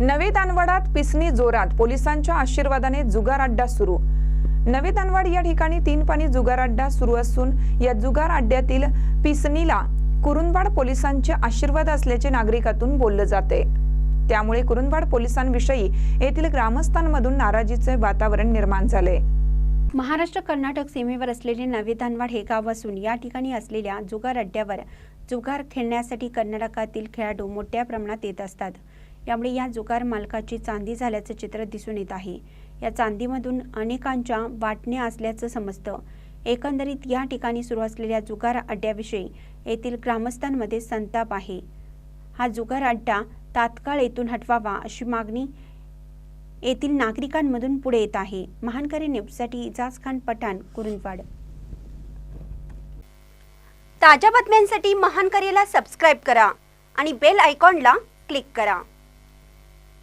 नवे दानवाडात पिसनी जोरात. पोलिसांच्या आशीर्वादाने जुगार अड्डा सुरू. नवे दानवाड या ठिकाणी तीन पाणी जुगार अड्डा सुरू असून या जुगार अड्ड्यातील पिसनीला कुरुंदवाड पोलिसांचे आशीर्वाद असल्याचे नागरिकातून बोललं जाते. त्यामुळे कुरुंदवाड पोलिसांविषयी येथील ग्रामस्थांमधून नाराजीचे वातावरण निर्माण झाले. महाराष्ट्र कर्नाटक सीमेवर असलेले नवे दानवाड हे गाव असून या ठिकाणी असलेल्या जुगार अड्ड्यावर जुगार खेळण्यासाठी कर्नाटकातील खेळाडू मोठ्या प्रमाणात येत असतात. यामुळे या जुगार मालकाची चांदी झाल्याचं चित्र दिसून येत आहे. या चांदीमधून अनेकांच्या वाटण्या असल्याचं समजतं. एकंदरीत या ठिकाणी सुरू असलेल्या जुगार अड्ड्याविषयी येथील ग्रामस्थांमध्ये संताप आहे. हा जुगार अड्डा तात्काळ येथून हटवावा अशी मागणी येथील नागरिकांमधून पुढे येत आहे. महानकरी न्यूजसाठी इजाज खान पठाण कुरुंदवाड. ताज्या बातम्यांसाठी महानकरीला सबस्क्राईब करा आणि बेल आयकॉनला क्लिक करा.